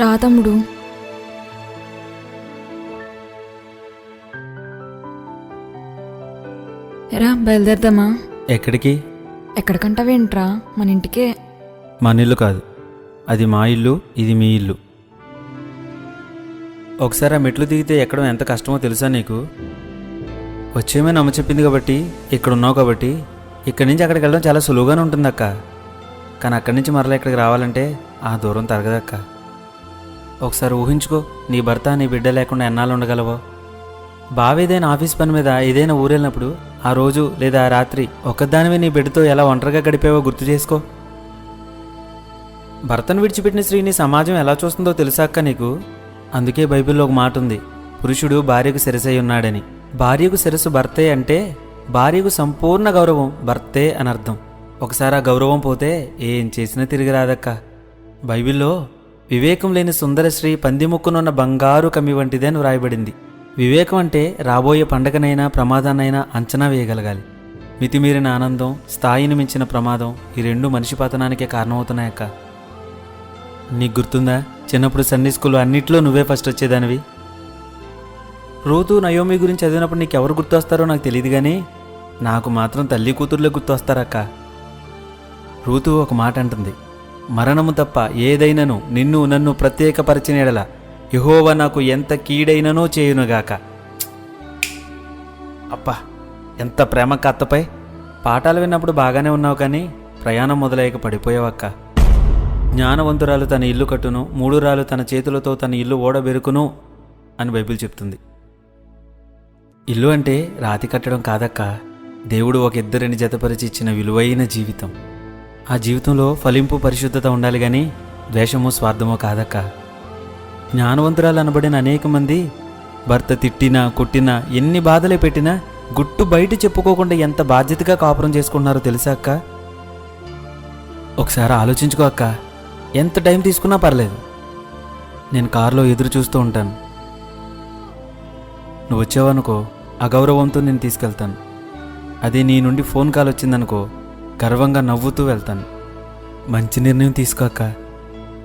రా తమ్ముడు. ఎరా బయలుదేరదామా? ఎక్కడికి? ఎక్కడికంటావేంట్రా? మన ఇంటికే. మన ఇల్లు కాదు. అది మా ఇల్లు ఇది మీ ఇల్లు. ఒకసారి ఆ మెట్లు దిగితే ఎక్కడం ఎంత కష్టమో తెలుసా నీకు? వచ్చేమే నమ్మ చెప్పింది కాబట్టి ఇక్కడ ఉన్నావు కాబట్టి ఇక్కడి నుంచి అక్కడికి వెళ్ళడం చాలా సులువుగానే ఉంటుంది అక్క కానీ అక్కడి నుంచి మరలా ఇక్కడికి రావాలంటే ఆ దూరం తరగదక్క. ఒకసారి ఊహించుకో నీ భర్త నీ బిడ్డ లేకుండా ఎన్నాళ్ళు ఉండగలవో. బావేదైన ఏదైనా ఆఫీస్ పని మీద ఏదైనా ఊరెళ్ళినప్పుడు ఆ రోజు లేదా ఆ రాత్రి ఒక్కదానివి నీ బిడ్డతో ఎలా ఒంటరిగా గడిపావో గుర్తు చేసుకో. భర్తను విడిచిపెట్టిన స్త్రీని సమాజం ఎలా చూస్తుందో తెలుసా నీకు? అందుకే బైబిల్లో ఒక మాట ఉంది పురుషుడు భార్యకు శిరసై ఉన్నాడని. భార్యకు శిరస్సు భర్తే అంటే భార్యకు సంపూర్ణ గౌరవం భర్తే అని అర్థం. ఒకసారి ఆ గౌరవం పోతే ఏం చేసినా తిరిగి రాదక్క. బైబిల్లో వివేకం లేని సుందరశ్రీ పందిముక్కునున్న బంగారు కమ్మి వంటిదే అని వ్రాయబడింది. వివేకం అంటే రాబోయే పండగనైనా ప్రమాదాన్నైనా అంచనా వేయగలగాలి. మితిమీరిన ఆనందం స్థాయిని మించిన ప్రమాదం ఈ రెండు మనిషి పతనానికే కారణమవుతున్నాయక్క. నీకు గుర్తుందా? చిన్నప్పుడు సన్నీ స్కూల్ అన్నిట్లో నువ్వే ఫస్ట్ వచ్చేదానివి. రూతు నయోమి గురించి చదివినప్పుడు నీకు ఎవరు గుర్తొస్తారో నాకు తెలియదు కానీ నాకు మాత్రం తల్లి కూతుర్లే గుర్తొస్తారక్క. రూతు ఒక మాట అంటుంది. మరణము తప్ప ఏదైనను నిన్ను నన్ను ప్రత్యేకపరిచినెడల యహోవ నాకు ఎంత కీడైననో చేయునుగాక. అబ్బా ఎంత ప్రేమ కత్తపై? పాఠాలు విన్నప్పుడు బాగానే ఉన్నావు కానీ ప్రయాణం మొదలయ్యక పడిపోయావక్క. జ్ఞానవంతురాలు తన ఇల్లు కట్టును మూడురాలు తన చేతులతో తన ఇల్లు ఓడబెరుకును అని బైబిల్ చెప్తుంది. ఇల్లు అంటే రాతి కట్టడం కాదక్క. దేవుడు ఒక ఇద్దరిని జతపరిచి ఇచ్చిన విలువైన జీవితం. ఆ జీవితంలో ఫలింపు పరిశుద్ధత ఉండాలి కానీ ద్వేషము స్వార్థమో కాదక్క. జ్ఞానవంతురాలు అనబడిన అనేక మంది భర్త తిట్టినా కొట్టినా ఎన్ని బాధలే పెట్టినా గుట్టు బయట చెప్పుకోకుండా ఎంత బాధ్యతగా కాపురం చేసుకుంటున్నారో తెలుసా అక్క? ఒకసారి ఆలోచించుకో అక్క. ఎంత టైం తీసుకున్నా పర్లేదు. నేను కారులో ఎదురు చూస్తూ ఉంటాను. నువ్వు వచ్చావనుకో అగౌరవంతో నేను తీసుకెళ్తాను. అదే నీ నుండి ఫోన్ కాల్ వచ్చిందనుకో గర్వంగా నవ్వుతూ వెళ్తాను. మంచి నిర్ణయం తీసుకోక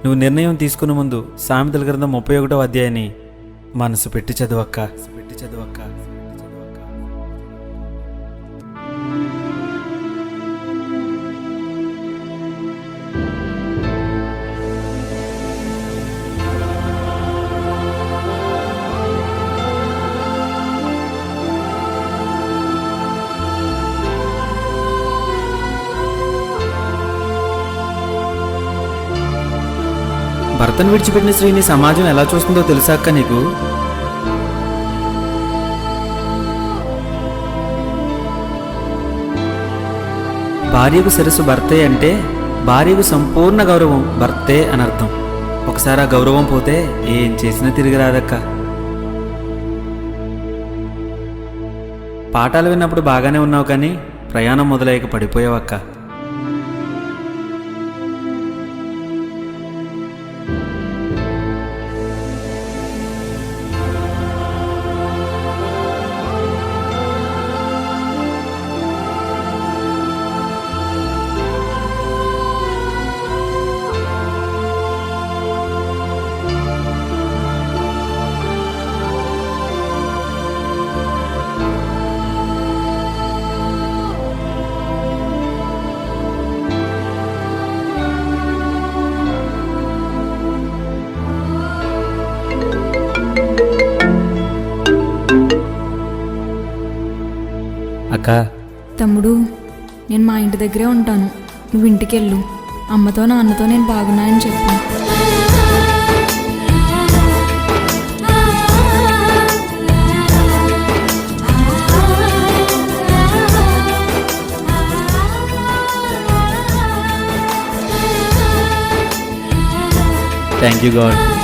నువ్వు నిర్ణయం తీసుకున్న ముందు సామెతల గ్రంథం ముప్పై ఒకటో అధ్యాయాన్ని మనసు పెట్టి చదవక్క. పెట్టి చదవక్క చదవక్క భర్తను విడిచిపెట్టిన స్త్రీని సమాజం ఎలా చూస్తుందో తెలుసా అక్క నీకు? భార్యకు శిరస్సు భర్తే అంటే భార్యకు సంపూర్ణ గౌరవం భర్తే అని అర్థం. ఒకసారి ఆ గౌరవం పోతే ఏం చేసినా తిరిగి రాదక్క. పాఠాలు విన్నప్పుడు బాగానే ఉన్నావు కానీ ప్రయాణం మొదలయ్యాక పడిపోయావక్క. అక్క. తమ్ముడు నేను మా ఇంటి దగ్గరే ఉంటాను. నువ్వు ఇంటికెళ్ళు. అమ్మతో నాన్నతో నేను బాగున్నానని చెప్పు. Thank you God